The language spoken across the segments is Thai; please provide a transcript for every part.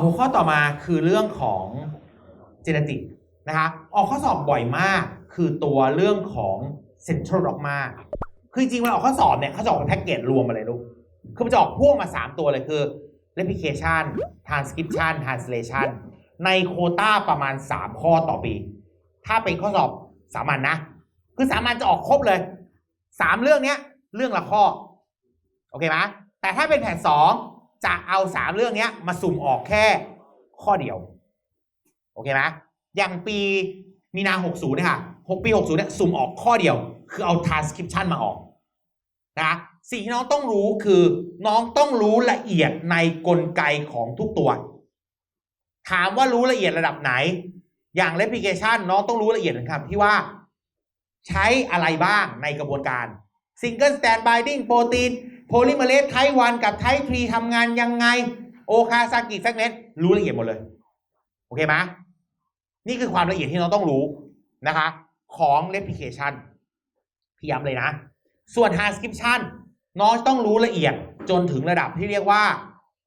หัวข้อต่อมาคือเรื่องของเจเนติกนะคะออกข้อสอบบ่อยมากคือตัวเรื่องของ Central Dogma คือจริงๆมันออกข้อสอบเนี่ยเขาจะออกเป็นแพ็กเกจรวมมาเลยลูกคือมันจะออกพ่วงมา 3 ตัวเลยคือ Replication Transcription Translation ในโคต้าประมาณ 3 ข้อต่อปี ถ้าเป็นข้อสอบสามัญนนะ คือสามัญจะออกครบเลย 3 เรื่องเนี้ย เรื่องละข้อ โอเคไหมแต่ถ้าเป็นแผน2 จะเอา3เรื่องเนี้ยมาสุ่มออกแค่ข้อเดียว โอเคไหมอย่างปีมีนา60เนี่ยค่ะ6ปี60เนี่ยสุ่มออกข้อเดียว คือเอา transcription มาออกนะสิ่งที่น้องต้องรู้คือน้องต้องรู้ละเอียดในกลไกของทุกตัว ถามว่ารู้ละเอียดระดับไหน อย่าง replication น้องต้องรู้ละเอียดนะครับที่ว่า ใช้อะไรบ้างในกระบวนการ single stand binding protein polymerase type 1กับ type 3ทำงานยังไง โอคาซากิแฟกเมนรู้ละเอียดหมดเลย โอเคไหมนี่คือความละเอียดที่เราต้องรู้นะคะ ของ replication พี่ย้ำเลยนะ ส่วน transcription น้องต้องรู้ละเอียดจนถึงระดับที่เรียกว่า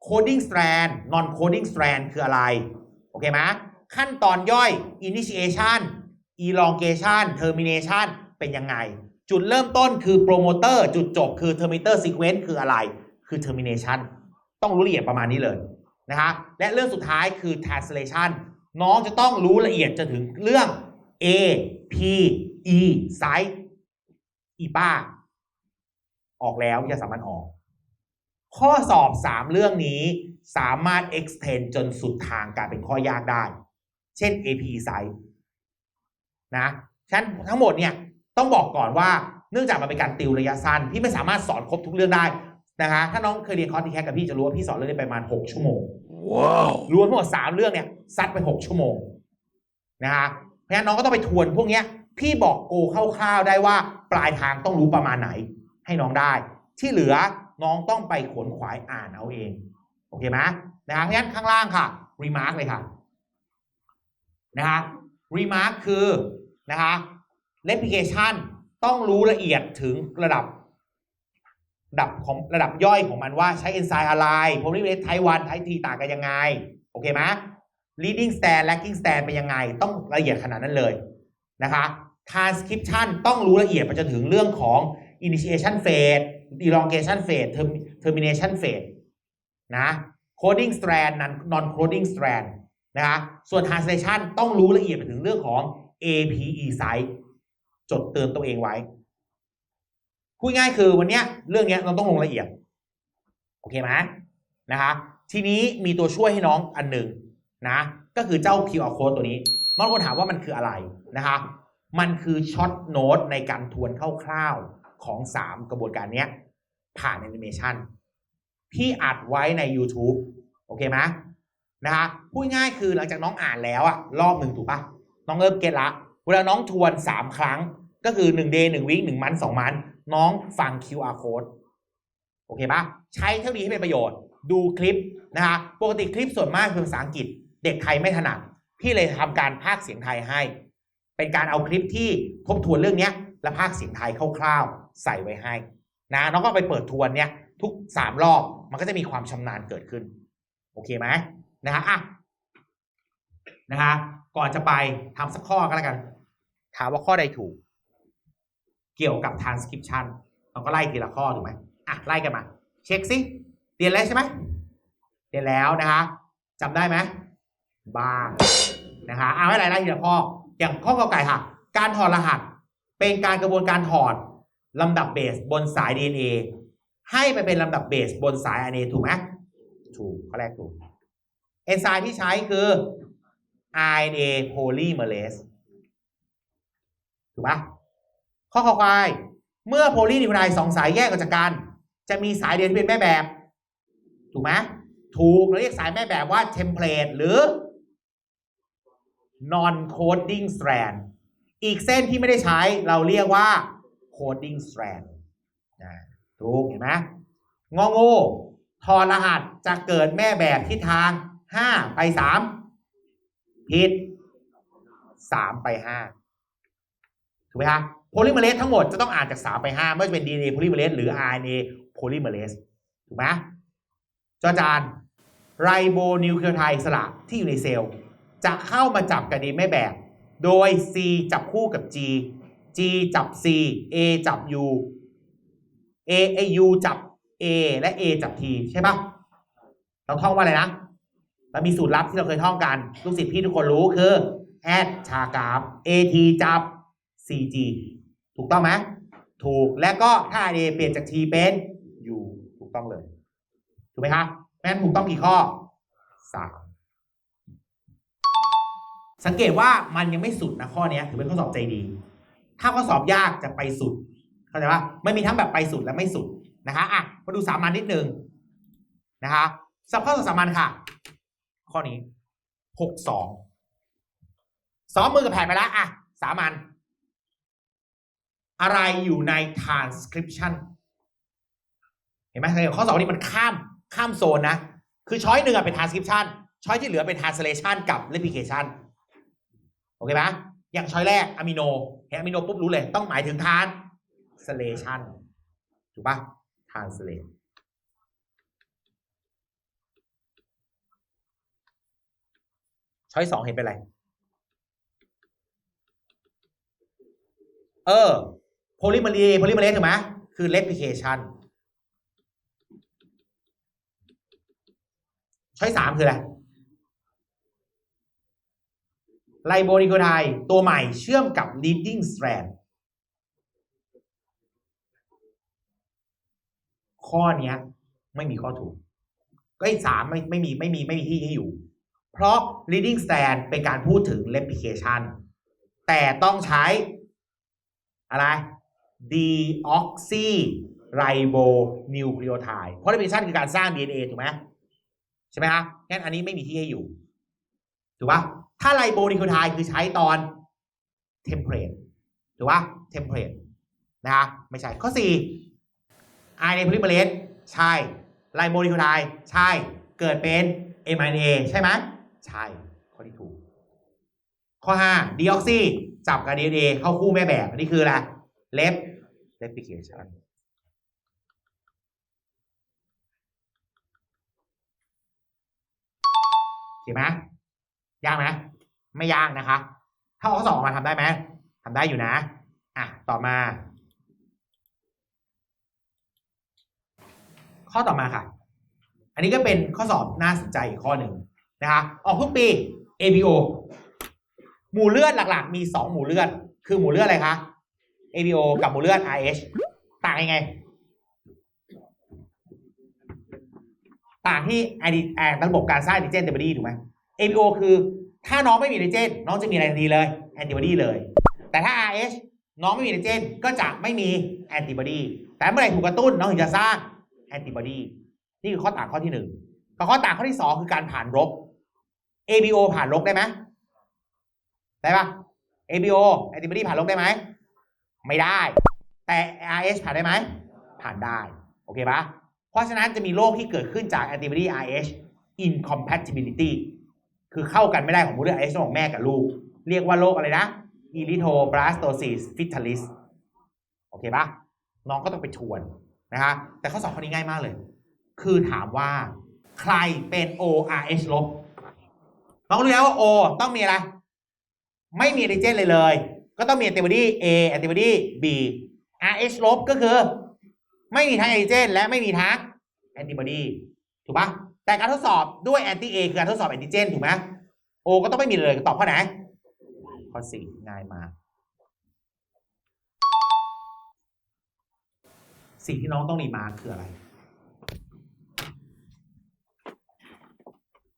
coding strand non coding strand คืออะไร โอเคไหมขั้นตอนย่อย initiation elongation termination เป็นยังไง จุดเริ่มต้นคือ promoter จุดจบคือ terminator sequence คืออะไร คือ termination ต้องรู้ละเอียดประมาณนี้เลยนะคะและเรื่องสุดท้ายคือ translation น้องจะต้องรู้ละเอียดจนถึงเรื่อง A P E site อีป้า ออกแล้วจะสามารถออก ข้อสอบ 3 เรื่องนี้สามารถ extend จนสุดทางกลายเป็นข้อยากได้ เช่น AP site นะฉะนั้นทั้งหมดเนี่ย ต้องบอกก่อนว่าเนื่องจากมันเป็นการติวระยะสั้นพี่ไม่สามารถสอนครบทุกเรื่องได้นะคะถ้าน้องเคยเรียนคอร์สทีแคกับพี่จะรู้ว่าพี่สอนเรื่องนี้ไปประมาณ6ชั่วโมง Wow. รวมทั้งหมดสามเรื่องเนี่ยซัดไปหกชั่วโมงนะคะเพราะฉะนั้นน้องก็ต้องไปทวนพวกเนี้ยพี่บอกโกคร่าวๆได้ว่าปลายทางต้องรู้ประมาณไหน ให้น้องได้ ที่เหลือน้องต้องไปขวนขวายอ่านเอาเองโอเคไหมนะคะเพราะฉะนั้นข้างล่างค่ะ remark เลยค่ะนะคะ remark คือนะคะ เลพิเคชันต้องรู้ละเอียดถึงระดับระดับของระดับย่อยของมันว่าใช้เอนไซม์อะไรโพลีเมทไทวันไททีต่างกันยังไง โอเคไหม leading stand lagging stand เป็นยังไง ต้องละเอียดขนาดนั้นเลยนะคะ transcription ต้องรู้ละเอียดไปจนถึงเรื่องของ initiation phase elongation phase termination phase นะ coding strand non coding strand นะคะ ส่วน translation ต้องรู้ละเอียดไปถึงเรื่องของ APE size จดเตือนตัวเองไว้พูดง่ายคือวันเนี้ยเรื่องเนี้ยเราต้องลงละเอียด โอเคไหมนะคะ ทีนี้มีตัวช่วยให้น้องอันหนึ่งนะ ก็คือเจ้า QR code ตัวนี้น้องคนถามว่ามันคืออะไรนะคะ มันคือช็อตโน้ตในการทวนคร่าวๆของ 3 กระบวนการเนี้ยผ่านแอนิเมชันพี่อัดไว้ใน YouTube โอเคไหมนะคะพูดง่ายคือหลังจากน้องอ่านแล้วอะรอบหนึ่งถูกปะน้องเริ่มเก็ตละ เวลาน้องทวน 3 ครั้งก็คือ1 day 1 week 1มัน2มันน้องฟัง QR code โอเคปะใช้เท่านี้ให้เป็นประโยชน์ ดูคลิปนะคะปกติคลิปส่วนมากเป็นภาษาอังกฤษ เด็กไทยไม่ถนัด พี่เลยทำการพากเสียงไทยให้ เป็นการเอาคลิปที่ทบทวนเรื่องเนี้ยและพากเสียงไทยคร่าวๆใส่ไว้ให้นะน้องก็ไปเปิดทวนเนี่ยทุก3รอบมันก็จะมีความชำนาญเกิดขึ้น โอเคไหมนะฮะอะนะคะก่อนจะไปทำสักข้อก็แล้วกัน ถามว่าข้อใดถูก เกี่ยวกับ transcription เราก็ไล่ทีละข้อถูกไหมอะไล่กันมา เช็คสิเรียนแล้วใช่ไหมเรียนแล้วนะคะจำได้ไหมบ้างนะคะเอาให้ไล่ไล่ทีละข้อ อย่างข้อกอไก่ค่ะ การถอดรหัสเป็นการกระบวนการถอดลำดับเบสบนสาย DNA ให้ไปเป็นลำดับเบสบนสาย RNA ถูกไหมถูกข้อแรกถูก เอนไซม์ที่ใช้คือ RNA polymerase ถูกปะข้อขอควาย เมื่อโพลีนิวไคลด์สองสายแยกออกจากกัน จะมีสายเดียวที่เป็นแม่แบบ ถูกไหมถูกเราเรียกสายแม่แบบว่าเทมเพลตหรือ non coding strand อีกเส้นที่ไม่ได้ใช้เราเรียกว่า coding strand อ่าถูกเห็นไหมงองูถอดรหัสจะเกิดแม่แบบทิศทาง 5 ไป 3 ผิด 3 ไป 5 ถูกไหมคะโพลิเมเรสทั้งหมดจะต้องอ่านจาก 3 ไป5ไม่ว่าจะเป็น DNA โพลิเมเรสหรือ RNA โพลิเมเรสถูกไหมจอจานไรโบนิวคลีโอไทด์สระที่อยู่ในเซลล์ จะเข้ามาจับกับดีแม่แบบ โดย C จับคู่กับ G G จับ C A จับ U A A U จับ A และ A จับ T ใช่ปะเราท่องว่าอะไรนะเรามีสูตรลับที่เราเคยท่องกัน ลูกศิษย์พี่ทุกคนรู้คือ add ชากราฟ AT จับ CG ถูกต้องไหมถูกและก็ถ้า A เปลี่ยนจาก T เป็น U ถูกต้องเลย ถูกไหมคะแม่นถูกต้องกี่ข้อสามสังเกตว่ามันยังไม่สุดนะข้อนี้ถือเป็นข้อสอบใจดี ถ้าข้อสอบยากจะไปสุด เข้าใจปะไม่มีทั้งแบบไปสุดและไม่สุดนะคะอะมาดูสามัญนิดนึงนะคะสับข้อสอบสามัญค่ะ ข้อนี้หกสองซ้อมมือกับแผนไปแล้วอะสามัญ อะไรอยู่ใน transcription เห็นไหมข้อสอบนี้มันข้ามข้ามโซนนะ คือช้อยหนึ่งเป็น transcription ช้อยที่เหลือเป็น translation กับ replication โอเคไหมอย่างช้อยแรกอะมิโนเห็นอะมิโนปุ๊บรู้เลย ต้องหมายถึง translation ถูกปะ translate ช้อยสองเห็นเป็นอะไร เออ polymerase polymerase ถูกไหมคือ replication ช้อยสามคืออะไรไลโบนิโคไทด์ตัวใหม่เชื่อมกับ leading strand ข้อนี้ไม่มีข้อถูก ก็อีกสามไม่ไม่มีไม่มีไม่มีที่ให้อยู่ เพราะ leading strand เป็นการพูดถึง replication แต่ต้องใช้อะไร deoxy ribonucleotide เพราะ replication คือการสร้าง DNA ถูกไหมใช่ไหมฮะงั้นอันนี้ไม่มีที่ให้อยู่ ถูกปะถ้าไลโบนิวคลีโคไทด์คือใช้ตอนเทมเพลตถูกปะเทมเพลตนะฮะไม่ใช่ ข้อ4ไอในพลิเมเลสใช่ไลโบนิวคลีโคไทด์ใช่ เกิดเป็น mRNA ใช่ไหมใช่ ข้อที่ถูก ข้อ5ดีออกซีจับกับ DNA เข้าคู่แม่แบบอันนี้คืออะไรเล ฟเลฟิเคชันเห็นไหมยากไหมไม่ยากนะคะ ถ้าข้อสอบออกมาทำได้ไหมทำได้อยู่นะ อะ ต่อมา ข้อต่อมาค่ะ อันนี้ก็เป็นข้อสอบน่าสนใจอีกข้อหนึ่งนะคะ ออกทุกปี ABO หมู่เลือดหลักๆ มี 2 หมู่เลือด คือหมู่เลือดอะไรคะ ABO กับหมู่เลือด RH ต่างยังไง ต่างที่ไอดีแอนระบบการสร้างแอนติเจนแอนติบอดีถูกไหม ABO คือถ้าน้องไม่มีแอนติเจนน้องจะมีอะไรทันทีเลยแอนติบอดีเลย แต่ถ้า RH น้องไม่มีแอนติเจนก็จะไม่มีแอนติบอดีแต่เมื่อไหร่ถูกกระตุ้นน้องถึงจะสร้างแอนติบอดีนี่คือข้อต่างข้อที่หนึ่งข้อต่างข้อที่สองคือการผ่านรก ABO ผ่านรกได้ไหมได้ปะ ABO แอนติบอดีผ่านรกได้ไหม ไม่ได้ แต่ RH ผ่านได้ไหม ผ่านได้ โอเคปะเพราะฉะนั้นจะมีโรคที่เกิดขึ้นจาก antibody RH incompatibility คือเข้ากันไม่ได้ของมูเลือด RH ของแม่กับลูก เรียกว่าโรคอะไรนะ erythroblastosis fetalis โอเคปะน้องก็ต้องไปทวนนะคะ แต่ข้อสอบข้อนี้ง่ายมากเลย คือถามว่า ใครเป็น ORH ลบ น้องรู้แล้วว่า O ต้องมีอะไร ไม่มี antigen เลยเลย ก็ต้องมี antibody A antibody B RH ลบก็คือ ไม่มีทั้งแอนติเจน และไม่มีทั้งแอนติบอดีถูกปะแต่การทดสอบด้วยแอนติเอคือการทดสอบแอนติเจนถูกไหมโอก็ต้องไม่มีเลยตอบข้อไหนข้อสี่ง่ายมากสิ่งที่น้องต้องรีมาร์คคืออะไร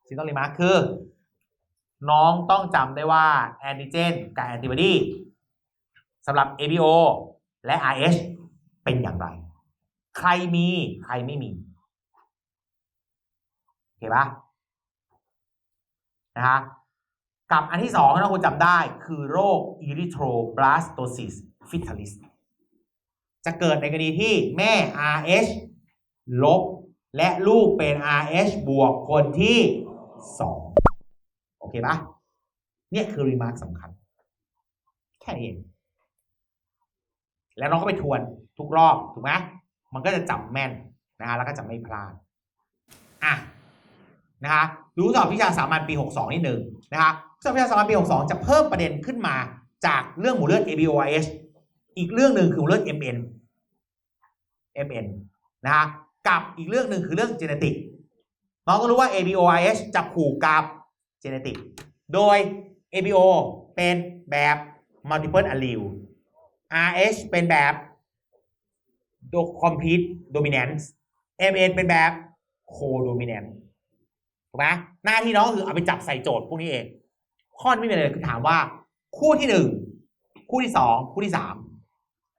สิ่งต้องรีมาร์คคือ น้องต้องจำได้ว่าแอนติเจนกับแอนติบอดี สำหรับ ABO และ RH เป็นอย่างไร ใครมีใครไม่มีโอเคปะนะฮะกับอันที่สองที่เราควรจำได้คือโรค erythroblastosis fetalis จะเกิดในกรณีที่แม่ RH ลบ และลูกเป็น RH บวกคนที่สองโอเคปะเนี่ยคือรีมาร์คสำคัญ แค่นี้เอง แล้วน้องก็ไปทวนทุกรอบถูกไหมมันก็จะจำแม่นนะฮะแล้วก็จะไม่พลาดอะนะคะดูสอบวิชาสามัญปี 62นิดหนึ่งนะคะสอบวิชาสามัญปี 62 จะเพิ่มประเด็นขึ้นมาจากเรื่องหมู่เลือด ABOIH อีกเรื่องหนึ่งคือหมู่เลือด MN MN นะคะกับอีกเรื่องหนึ่งคือเรื่อง genetic น้องก็รู้ว่า ABOIH จะผูกกับ genetic โดย ABO เป็นแบบ multiple allele RH เป็นแบบ complete dominance MN เป็นแบบ co-dominant ถูกไหมหน้าที่น้องคือเอาไปจับใส่โจทย์พวกนี้เอง ข้อนี้ไม่มีอะไรเลยคือถามว่า คู่ที่หนึ่งคู่ที่สองคู่ที่สาม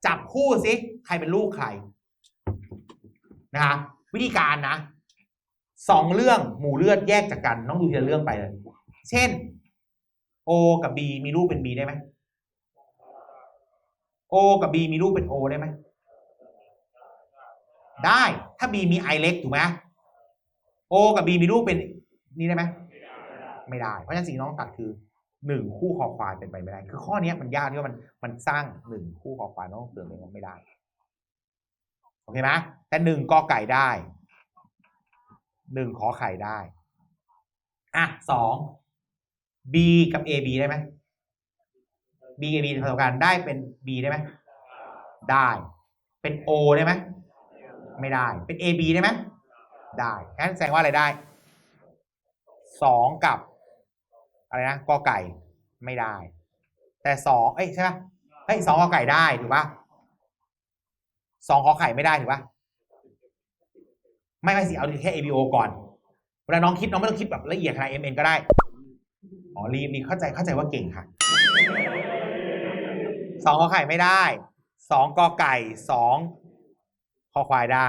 จับคู่สิใครเป็นลูกใครนะคะวิธีการนะสองเรื่องหมู่เลือดแยกจากกัน น้องดูทีละเรื่องไปเลย เช่น O กับ B มีลูกเป็น B ได้ไหม O กับ B มีลูกเป็น O ได้ไหม ได้ถ้า B มี I เล็กถูกไหม O กับ B มีลูกเป็นนี่ได้ไหมไม่ได้ เพราะฉะนั้นสิ่งน้องตัดคือหนึ่งคู่คอควายเป็นไปไม่ได้ คือข้อเนี้ยมันยากที่ว่ามันมันสร้างหนึ่งคู่คอควายน้องเติมเองไม่ได้โอเคไหมแต่หนึ่งกอไก่ได้หนึ่งขอไข่ได้อะสอง B กับ AB ได้ไหม B กับ B ผสมกันได้เป็น B ได้ไหมได้ เป็น O ได้ไหมไม่ได้ เป็น AB ได้ไหมได้งั้นแสดงว่าอะไรได้สองกับอะไรนะกอไก่ไม่ได้ แต่สองเอ้ยใช่ปะเฮ้ยสองกอไก่ได้ถูกปะสองขอไข่ไม่ได้ถูกปะไม่ไม่สิเอาแค่ ABO ก่อนเวลาน้องคิดน้องไม่ต้องคิดแบบละเอียดขนาด MN ก็ได้ อ๋อรีบรีบเข้าใจเข้าใจว่าเก่งค่ะ สองขอไข่ไม่ได้สองกอไก่สองคอควายได้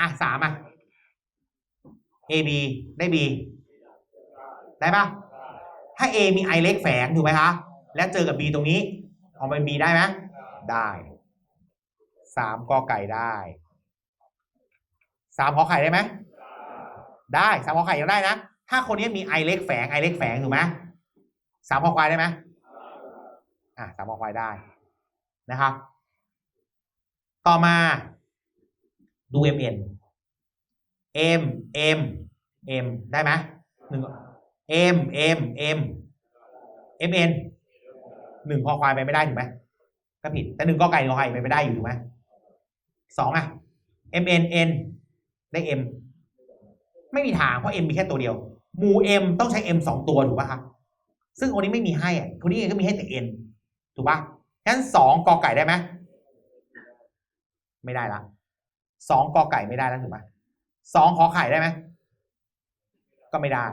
อะสามอะ AB ได้ B ได้ปะถ้า A มี I เล็กแฝงถูกไหมคะ แล้วเจอกับ B ตรงนี้เอาเป็น B ได้ไหมได้สามกอไก่ได้สามขอไข่ได้ไหมได้สามขอไข่ยังได้นะ ถ้าคนนี้มี I เล็กแฝง I เล็กแฝงถูกไหมสามขอควายได้ไหมอะสามขอควายได้ นะครับ ต่อมาดู MN M M M ได้ไหมหนึ่ง M M M M N หนึ่งคอควายไปไม่ได้ถูกไหมก็ผิด แต่หนึ่งกอไก่กอไก่ไปไม่ได้อยู่ถูกไหมสองอะ M N N ได้ M ไม่มีทางเพราะ M มีแค่ตัวเดียวหมู่ M ต้องใช้ M สองตัวถูกป่ะครับซึ่งคนนี้ไม่มีให้อะคนนี้เองก็มีให้แต่ N ถูกป่ะ งั้นสองกอไก่ได้ไหมไม่ได้ละสองกอไก่ไม่ได้แล้วถูกไหมสองขอไข่ได้ไหมก็ไม่ได้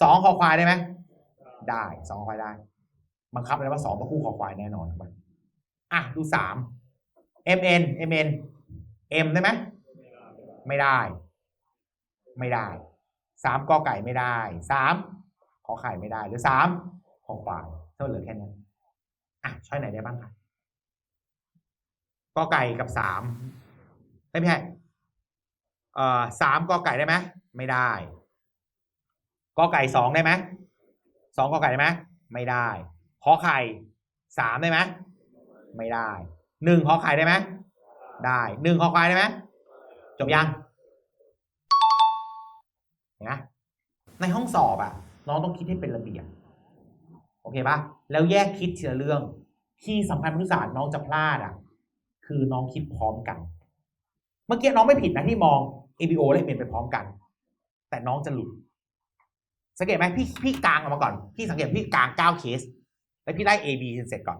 สองคอควายได้ไหมได้สองคอควายได้ บังคับเลยว่าสองต้องคู่คอควายแน่นอนถูกไหมอะดูสาม mn mn m ได้ไหมไม่ได้ ไม่ได้สามกอไก่ไม่ได้สามขอไข่ไม่ได้ หรือสามขอควายเท่าเหลือแค่นี้ ช้อยไหนได้บ้างครับกอไก่กับสามได้ไหมใช่เอ่อสามกอไก่ได้ไหมไม่ได้กอไก่สองได้ไหมสองกอไก่ได้ไหมไม่ได้ขอไข่สามได้ไหมไม่ได้หนึ่งขอไข่ได้ไหมได้หนึ่งขอควายได้ไหมจบยังเห็นไหมในห้องสอบอะน้องต้องคิดให้เป็นระเบียบโอเคปะแล้วแยกคิดทีละเรื่อง ที่สำคัญพื้นฐานน้องจะพลาดอะ คือน้องคิดพร้อมกัน เมื่อกี้น้องไม่ผิดนะที่มอง ABO และ MN ไปพร้อมกัน แต่น้องจะหลุด สังเกตไหมพี่พี่กลางออกมาก่อน พี่สังเกตพี่กลางเก้าเคส แล้วพี่ได้ A B เสร็จก่อน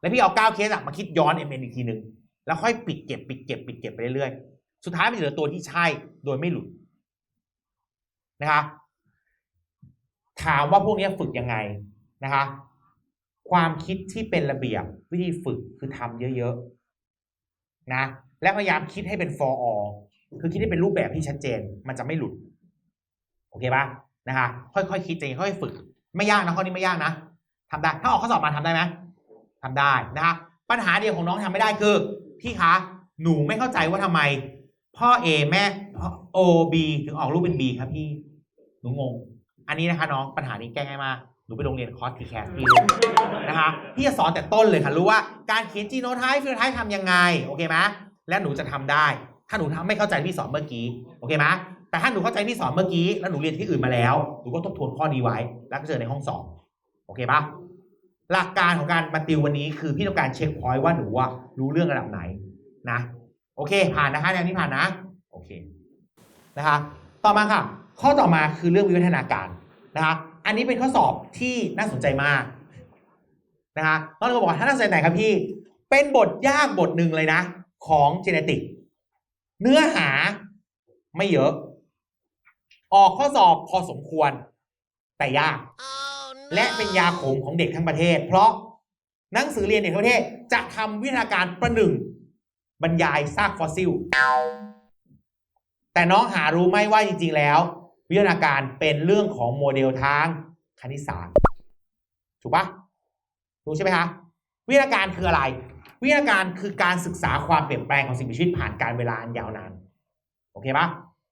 แล้วพี่เอาเก้าเคสอะมาคิดย้อน M N อีกทีหนึ่งแล้วค่อยปิดเก็บปิดเก็บปิดเก็บไปเรื่อยๆ สุดท้ายมันจะเหลือตัวที่ใช่โดยไม่หลุดนะคะถามว่าพวกนี้ฝึกยังไงนะคะ ความคิดที่เป็นระเบียบวิธีฝึกคือทำเยอะๆนะและพยายามคิดให้เป็น for all คือคิดให้เป็นรูปแบบที่ชัดเจน มันจะไม่หลุด โอเคปะนะคะค่อยๆคิดใจค่อยๆฝึก ไม่ยากนะข้อนี้ไม่ยากนะทำได้ ถ้าออกข้อสอบมาทำได้ไหมทำได้นะคะปัญหาเดียวของน้องทำไม่ได้คือ พี่คะหนูไม่เข้าใจว่าทำไม พ่อ A แม่ O B ถึงออกรูปเป็น B ครับพี่หนูงง อันนี้นะคะน้องปัญหานี้แก้ง่ายมาก นูไปโรงเรียนคอร์สทีแคสพี่นะคะพี่จะสอนแต่ต้นเลยค่ะรู้ว่าการเขียนจีโนไทป์ฟิโนไทป์ทำยังไงโอเคไหมและหนูจะทำได้ ถ้าหนูทำไม่เข้าใจที่พี่สอนเมื่อกี้โอเคไหมแต่ถ้าหนูเข้าใจที่สอนเมื่อกี้แล้วหนูเรียนที่อื่นมาแล้วหนูก็ทบทวนข้อนี้ไว้ แล้วก็เจอในห้องสอบโอเคปะหลักการของการมาติววันนี้คือพี่ต้องการเช็คพอยต์ว่าหนูว่ารู้เรื่องระดับไหนนะ โอเค ผ่านนะคะแนวนี้ผ่านนะโอเคนะคะ ต่อมาค่ะ ข้อต่อมาคือเรื่องวิวัฒนาการนะคะ อันนี้เป็นข้อสอบที่น่าสนใจมากนะคะน้องก็บอกว่าถ้าน่าสนใจไหนครับพี่ เป็นบทยากบทหนึ่งเลยนะ ของเจเนติก เนื้อหาไม่เยอะ ออกข้อสอบพอสมควร แต่ยากและเป็นยาขมของเด็กทั้งประเทศ เพราะหนังสือเรียนเด็กทั้งประเทศ จะทำวิทยาการประหนึ่ง บรรยายซากฟอสซิล แต่น้องหารู้ไหมว่าจริง ๆ แล้ว วิทยาการเป็นเรื่องของโมเดลทางคณิตศาสตร์ ถูกปะถูกใช่ไหมคะวิทยาการคืออะไร วิทยาการคือการศึกษาความเปลี่ยนแปลงของสิ่งมีชีวิตผ่านการเวลาอันยาวนานโอเคปะ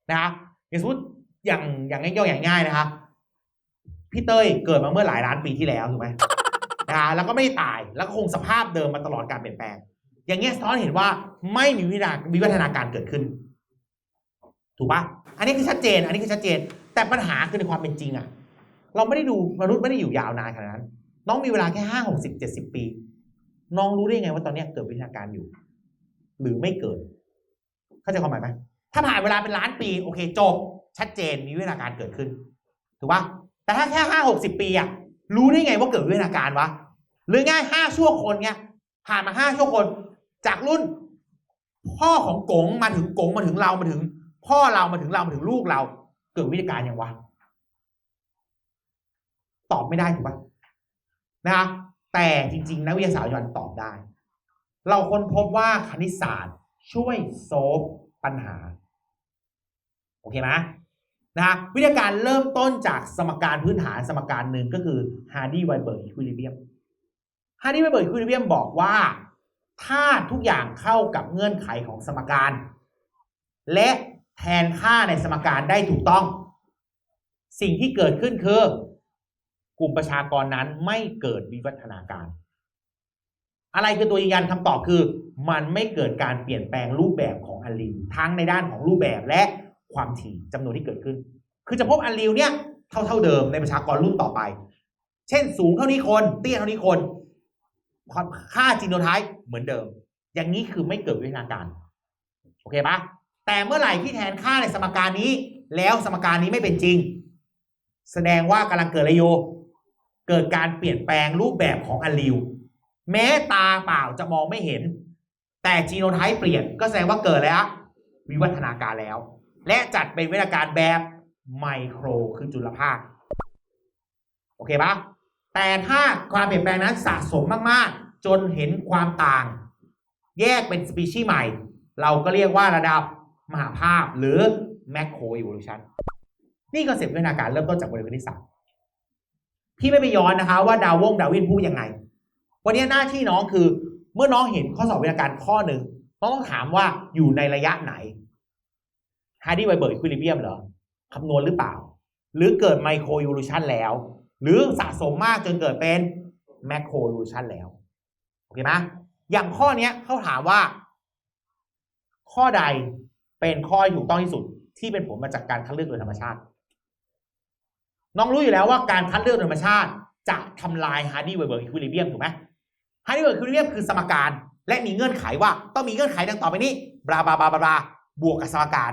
นะคะอย่างสมมติอย่างอย่างง่ายๆอย่างง่ายนะคะพี่เต้ยเกิดมาเมื่อหลายล้านปีที่แล้วถูกไหมนะคะแล้วก็ไม่ตายแล้วก็คงสภาพเดิมมาตลอดการเปลี่ยนแปลง อย่างเงี้ยสะท้อนเห็นว่าไม่มีวิทยาวิวัฒนาการเกิดขึ้น ถูกปะอันนี้คือชัดเจน อันนี้คือชัดเจน แต่ปัญหาคือในความเป็นจริงอะเราไม่ได้ดูมนุษย์ไม่ได้อยู่ยาวนานขนาดนั้น น้องมีเวลาแค่ห้าหกสิบเจ็ดสิบปี น้องรู้ได้ไงว่าตอนนี้เกิดวิทยาการอยู่ หรือไม่เกิด เข้าใจความหมายไหมถ้าผ่านเวลาเป็นล้านปีโอเคจบ ชัดเจนมีวิทยาการเกิดขึ้น ถูกปะแต่ถ้าแค่ห้าหกสิบปีอะรู้ได้ไงว่าเกิดวิทยาการวะหรือง่ายห้าชั่วคนเนี้ยผ่านมาห้าชั่วคน จากรุ่น พ่อของกงมาถึงกงมาถึงเรามาถึง พ่อเรามาถึงเรามาถึงลูกเรา เกิดวิทยาการอยังวะตอบไม่ได้ถูกปะนะแต่จริงๆนักวิทยาศาสตร์ปัจจุบันตอบได้ เราค้นพบว่าคณิตศาสตร์ช่วยโซฟปัญหา โอเคไหมนะวิทยาการเริ่มต้นจากสมการพื้นฐานสมการหนึ่งก็คือ Hardy-Weinberg equilibrium Hardy-Weinberg equilibrium บอกว่า ถ้าทุกอย่างเข้ากับเงื่อนไขของสมการ และ แทนค่าในสมการได้ถูกต้อง สิ่งที่เกิดขึ้นคือกลุ่มประชากรนั้นไม่เกิดวิวัฒนาการ อะไรคือตัวยืนยันคำตอบคือ มันไม่เกิดการเปลี่ยนแปลงรูปแบบของอัลลีลทั้งในด้านของรูปแบบและความถี่จำนวนที่เกิดขึ้น คือจะพบอัลลีลเนี่ยเท่าเท่าเดิมในประชากรรุ่นต่อไป เช่น สูงเท่านี้คน เตี้ยเท่านี้คนค่าจีโนไทป์เหมือนเดิม อย่างนี้คือไม่เกิดวิวัฒนาการ โอเคปะ แต่เมื่อไหร่ที่แทนค่าในสมการนี้ แล้วสมการนี้ไม่เป็นจริง แสดงว่ากำลังเกิดอะไรโยเกิดการเปลี่ยนแปลงรูปแบบของอัลลีลแม้ตาเปล่าจะมองไม่เห็น แต่จีโนไทป์เปลี่ยนก็แสดงว่าเกิดแล้ววิวัฒนาการแล้ว และจัดเป็นวิวัฒนาการแบบไมโครคือจุลภาค โอเคปะแต่ถ้าความเปลี่ยนแปลงนั้นสะสมมากๆ จนเห็นความต่าง แยกเป็นสปีชีส์ใหม่ เราก็เรียกว่าระดับ มหาภาพหรือแมคโครอิว l u ชันนี่ก็เสร็จวิวัฒนาการเริ่มต้นจากโมเดลคณิตศาสตร์พี่ไม่ไปย้อนนะคะ ว่าดาววงดาวินพูดยังไง วันนี้หน้าที่น้องคือ เมื่อน้องเห็นข้อสอบวิทยาการข้อหนึ่งน้องต้องถามว่าอยู่ในระยะไหน Hardy Weinberg equilibrium เหรอคำนวณหรือเปล่า หรือเกิดไมโคร e v o l u t i o n แล้ว หรือสะสมมากจนเกิดเป็นแมคโคร e v o l u t i o n แล้ว โอเคไหมอย่างข้อเนี้ยเขาถามว่า ข้อใด เป็นข้อที่ถูกต้องที่สุดที่เป็นผลมาจากการคัดเลือกโดยธรรมชาติ น้องรู้อยู่แล้วว่าการคัดเลือกโดยธรรมชาติ จะทำลาย Hardy Weinberg equilibrium ถูกไหม Hardy Weinberg equilibrium คือสมการ และมีเงื่อนไขว่าต้องมีเงื่อนไขดังต่อไปนี้บลาบลาบลาบลาบวกกับสมการ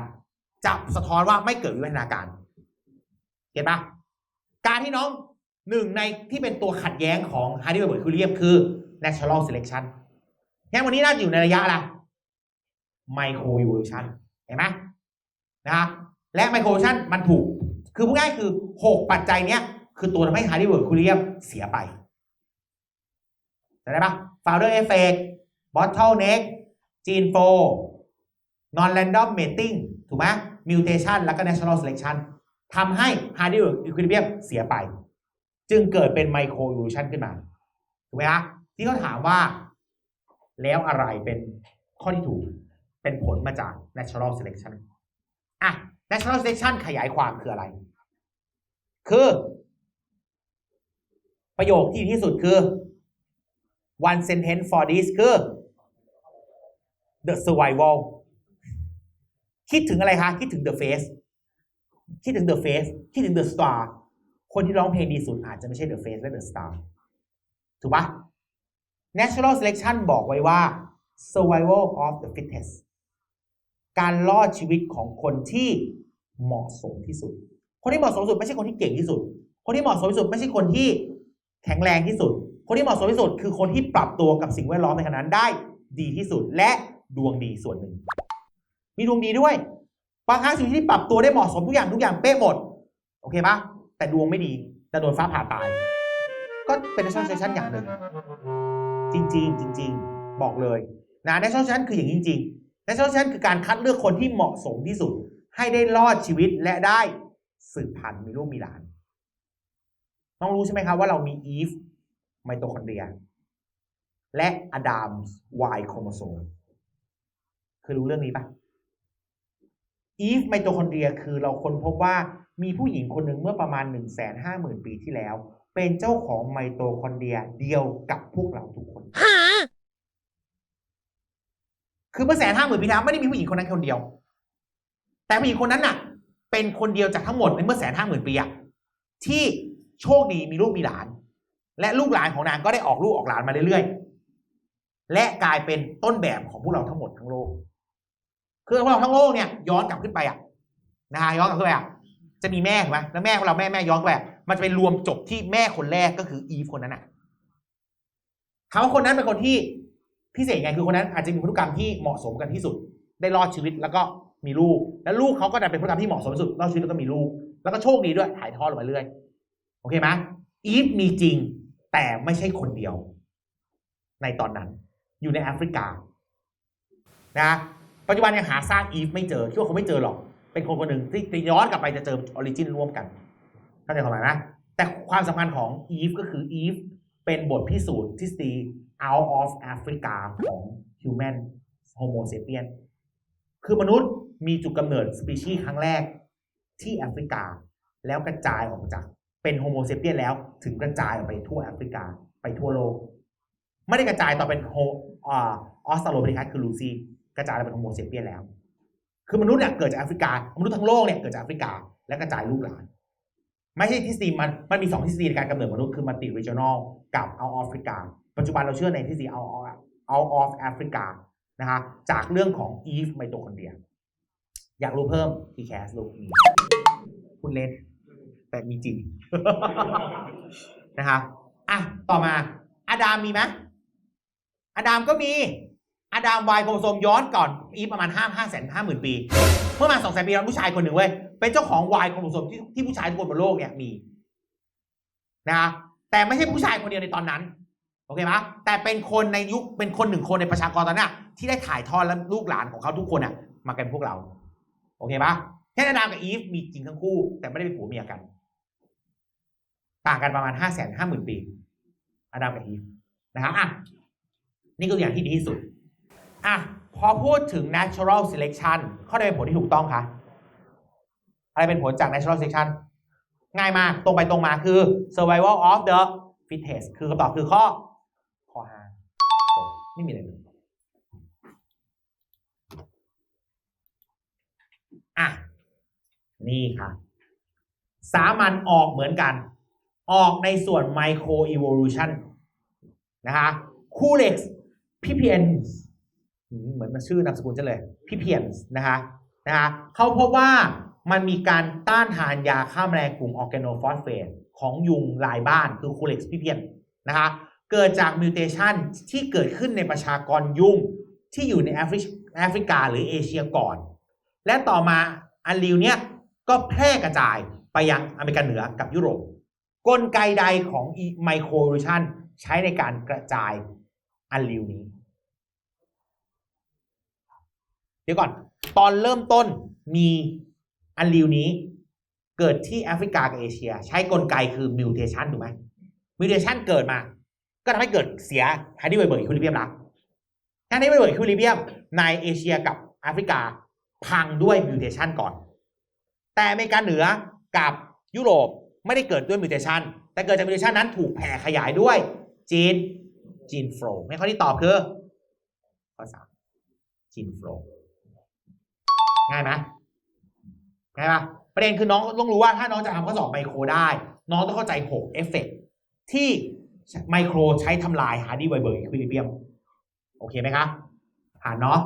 จะสะท้อนว่าไม่เกิดวิวัฒนาการเห็นปะการที่น้องหนึ่งในที่เป็นตัวขัดแย้งของ Hardy Weinberg equilibrium คือ natural selection งั้นวันนี้น่าจะอยู่ในระยะอะไร micro evolution เห็นไหมนะฮะและไมโครชันมันถูก คือพูดง่ายคือหกปัจจัยเนี้ย คือตัวทำให้คาร์ดิเวอร์คูเรียมเสียไปจะได้ปะฟาวเดอร์เอฟเฟกต์บอทเทลเน็กจีนโฟนอนแรนดอมเมตติ้งถูกไหมมิวเทชันแล้วก็เนชั่นแลเซเลคชันทำให้ฮาร์ดิเวิร์กควิเบียมเสียไป จึงเกิดเป็นไมโครยูชันขึ้นมา ถูกไหมฮะที่เขาถามว่า แล้วอะไรเป็นข้อที่ถูก เป็นผลมาจาก natural selection อะ natural selection ขยายความคืออะไร คือ ประโยคที่ดีที่สุดคือ one sentence for this คือ the survival คิดถึงอะไรคะ คิดถึง the face คิดถึง The Face คิดถึง The Star คนที่ร้องเพลงดีสุดอาจจะไม่ใช่ The Face และ The Star ถูกปะ Natural Selection บอกไว้ว่า survival of the fittest การรอดชีวิตของคนที่เหมาะสมที่สุด คนที่เหมาะสมที่สุดไม่ใช่คนที่เก่งที่สุด คนที่เหมาะสมที่สุดไม่ใช่คนที่แข็งแรงที่สุด คนที่เหมาะสมที่สุด คือคนที่ปรับตัวกับสิ่งแวดล้อมในขณะนั้นได้ดีที่สุด และดวงดีส่วนหนึ่ง มีดวงดีด้วย บางครั้งสิ่งที่ปรับตัวได้เหมาะสมทุกอย่างทุกอย่างเป๊ะหมด โอเคปะแต่ดวงไม่ดีจะโดนฟ้าผ่าตาย ก็เป็น natural selection อย่างหนึ่ง จริง ๆ จริง ๆ บอกเลยนะ natural selection คืออย่างนี้จริงๆ natural selection คือการคัดเลือกคนที่เหมาะสมที่สุด ให้ได้รอดชีวิตและได้สืบพันธุ์มีลูกมีหลาน ต้องรู้ใช่ไหมครับว่าเรามี Eve ไมโตคอนเดรีย และอดัม Y โครโมโซมเคยรู้เรื่องนี้ปะ Eve ไมโตคอนเดรียคือเราค้นพบว่ามีผู้หญิงคนหนึ่งเมื่อประมาณ 1 5 0 0 0 0 ปีที่แล้ว เป็นเจ้าของไมโตคอนเดรียเดียวกับพวกเราทุกคน คือเมื่อแสนห้าหมื่นปีที่แล้วไม่ได้มีผู้หญิงคนนั้นคนเดียว แต่ผู้หญิงคนนั้นน่ะ เป็นคนเดียวจากทั้งหมดในเมื่อแสนห้าหมื่นปีอะที่โชคดีมีลูกมีหลาน และลูกหลานของนางก็ได้ออกลูกออกหลานมาเรื่อยๆ และกลายเป็นต้นแบบของพวกเราทั้งหมดทั้งโลก คือพวกเราทั้งโลกเนี่ยย้อนกลับขึ้นไปอะนะฮะย้อนกลับขึ้นไปอะจะมีแม่ถูกไหมแล้วแม่ของเราแม่แม่ย้อนกลับไปมันจะเป็นรวมจบที่แม่คนแรกก็คืออีฟคนนั้นอะเขาคนนั้นเป็นคนที่ พิเศษไงคือคนนั้นอาจจะมีพันธุกรรมที่เหมาะสมกันที่สุด ได้รอดชีวิตแล้วก็มีลูก แล้วลูกเขาก็จะเป็นพันธุกรรมที่เหมาะสมที่สุดรอดชีวิตแล้วก็มีลูก แล้วก็โชคดีด้วยถ่ายทอดลงมาเรื่อยโอเคไหมอีฟมีจริงแต่ไม่ใช่คนเดียว ในตอนนั้น อยู่ในแอฟริกานะปัจจุบันยังหาซากอีฟไม่เจอคิดว่าคงไม่เจอหรอกเป็นคนคนหนึ่งที่จะย้อนกลับไปจะเจอออริจินร่วมกันเข้าใจความหมายไหมแต่ความสำคัญของอีฟก็คืออีฟเป็นบทพิสูจน์ทฤษฎี out of Africa ของ human homo sapien คือมนุษย์มีจุดกำเนิดสปีชีส์ครั้งแรกที่แอฟริกา แล้วกระจายออกจากเป็นโฮโมเซเปียนแล้วถึงกระจายออกไปทั่วแอฟริกาไปทั่วโลก ไม่ได้กระจายต่อเป็นโฮออสตราโลเปธิคัสคือลูซีกระจายเป็นโฮโมเซเปียนแล้ว คือมนุษย์เนี่ยเกิดจากแอฟริกามนุษย์ทั้งโลกเนี่ยเกิดจากแอฟริกา และกระจายลูกหลาน ไม่ใช่ทฤษฎีมันมันมีสองทฤษฎีในการกำเนิดมนุษย์คือมัลติ regional กับ out of Africa ปัจจุบันเราเชื่อในทฤษฎี out of out of Africa นะฮะจากเรื่องของ Eve ไมโตคอนเดรียอยากรู้เพิ่มทีแคสลูกมีคุณเล่นแต่มีจริงนะครับอะต่อมาอาดามมีไหมอาดามก็มีอาดามวายโครโมโซมย้อนก่อนอีฟประมาณห้าห้าแสนห้าหมื่นปี เมื่อมาสองแสนปีแล้วผู้ชายคนหนึ่งเว้ยเป็นเจ้าของวายโครโมโซมที่ที่ผู้ชายทุกคนบนโลกเนี่ยมีนะแต่ไม่ใช่ผู้ชายคนเดียวในตอนนั้น โอเคไหมแต่เป็นคนในยุคเป็นคนหนึ่งคนในประชากรตอนนั้ที่ได้ถ่ายทอดและลูกหลานของเขาทุกคนอะมากันพวกเรา โอเคปะแค่อาดามกับอีฟมีจริงทั้งคู่ แต่ไม่ได้เป็นผัวเมียกัน ต่างกันประมาณห้าแสนห้าหมื่นปีอาดัมกับอีฟนะครับอะนี่คืออย่างที่ดีที่สุดอะพอพูดถึง natural selection ข้อใดเป็นผลที่ถูกต้องคะอะไรเป็นผลจาก natural selection ง่ายมากตรงไปตรงมาคือ survival of the fittest คือคำตอบคือข้อ ไม่มีอะไรเลยอะนี่ค่ะ สามัญออกเหมือนกัน ออกในส่วน micro evolution นะคะคูเล็กซ์พิเพียนเหมือนมันชื่อนามสกุลจะเลยพิเพียนนะคะนะคะเขาพบว่ามันมีการต้านทานยาฆ่าแมลงกลุ่มออร์แกโนฟอสเฟตของยุงลายบ้านคือคูเล็กซ์พิเพียนนะคะ เกิดจากมิวเทชันที่เกิดขึ้นในประชากรยุงที่อยู่ในแอฟริแอฟริกาหรือเอเชียก่อน และต่อมาอันลิวเนี้ยก็แพร่กระจายไปยังอเมริกาเหนือกับยุโรป กลไกใดของไมโคร v ชันใช้ในการกระจายอันลิวนี้ เดี๋ยวก่อน ตอนเริ่มต้นมีอันลิวนี้ เกิดที่แอฟริกากับเอเชีย ใช้กลไกคือมิวเทชันถูกไหมมิวเทชันเกิดมา ก็ทำให้เกิดเสียไฮดรเบิร์กอิควิลิเบียมละไฮดรเบิร์กอิควิลิเบียมในเอเชียกับแอฟริกาพังด้วยมิวเทชันก่อน แต่อเมริกาเหนือกับยุโรปไม่ได้เกิดด้วยมิวเทชันแต่เกิดจากมิวเทชันนั้นถูกแผ่ขยายด้วยจีนจีนโฟลไม่ข้อที่ตอบคือข้อสามจีนโฟลง่ายไหมใช่ปะประเด็นคือน้องต้องรู้ว่าถ้าน้องจะทำข้อสอบไมโครได้ น้องต้องเข้าใจ 6 เอฟเฟกที่ ไมโครใช้ทำลายฮาร์ดี้ไวเบอร์อีควิลิเบียม โอเคไหมครับผ่านเนาะ